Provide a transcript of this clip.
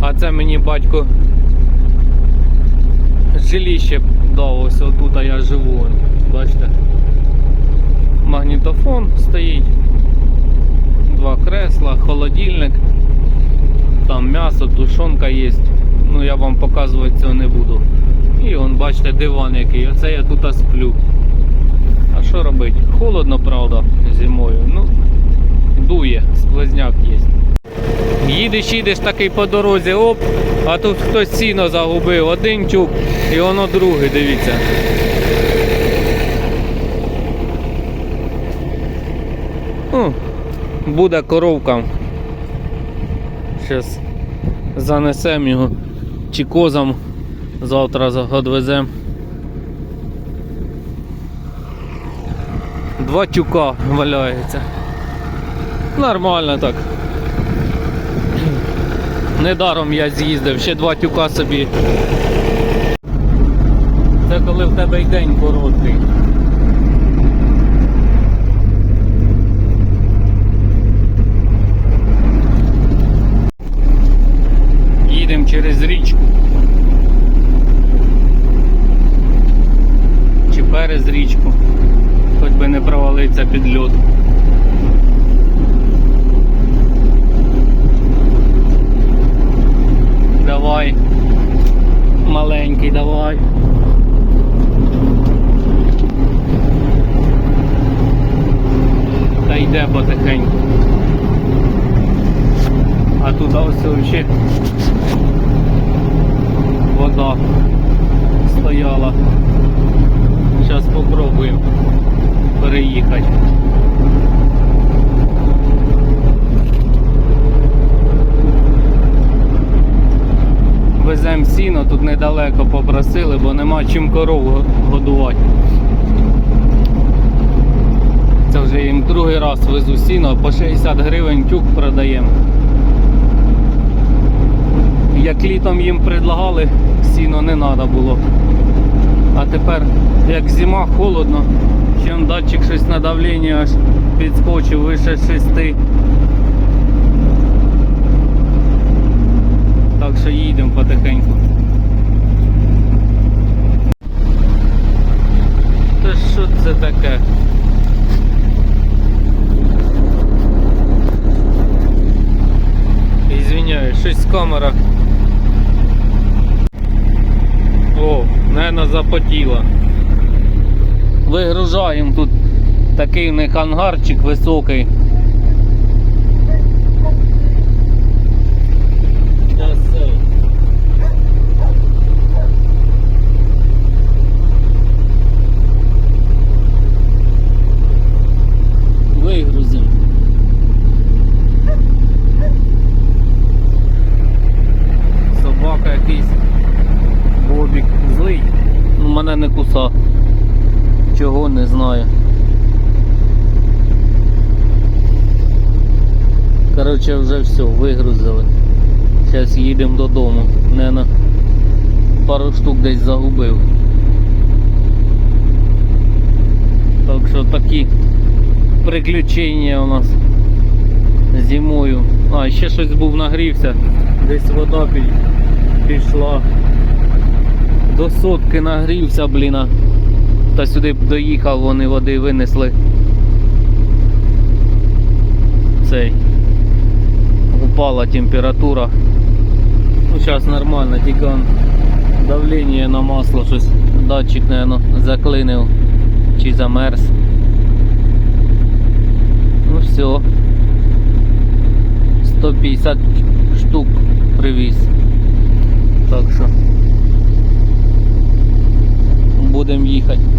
А це мені батько жиліще дав, ось отут а я живу. Бачите? Магнітофон стоїть, два кресла, холодильник, там м'ясо, тушонка є. Ну я вам показувати цього не буду. І он, бачите, диван який. Оце я тут сплю. А що робити? Холодно, правда, зимою. Ну, дує, сквозняк є. Їдеш, їдеш такий по дорозі, оп, а тут хтось сіно загубив, один чуб і воно другий, дивіться. Ну, буде коровка. Зараз занесемо його чи козам завтра відвеземо. Два тюка валяється. Нормально так. Недаром я з'їздив, ще два тюка собі. Це коли в тебе й день короткий. Їдемо через річку. Чи перез річку. Хоч би не провалиться під льод. Давай. Маленький, давай. Та йде потихеньку. А туди ось ще вода стояла. Зараз попробуємо переїхати. Веземо сіно, тут недалеко попросили, бо нема чим корову годувати. Це вже їм другий раз везу сіно, по 60 гривень тюк продаємо. Як літом їм предлагали, сіно не треба було. А тепер, як зима, холодно, чим датчик щось на давлення аж підскочив вище 6. Так що їдемо потихеньку. Та що це таке? Ізвиняюсь, щось камера. О, наверное, запотіла. Вигружаємо тут такий у них ангарчик високий. Мене не. Чого не знаю. Коротше вже все, вигрузили. Зараз їдемо додому. Нена пару штук десь загубив. Так що такі приключення у нас зимою. А, ще щось був нагрівся. Десь вода пі- пішла. До сотки нагрівся, блін. Та сюди б доїхав, вони води винесли. Цей. Упала температура. Ну, зараз нормально, тільки давлення на масло щось. Датчик, наверное, заклинив чи замерз. Ну все. 150 штук привіз. кстати.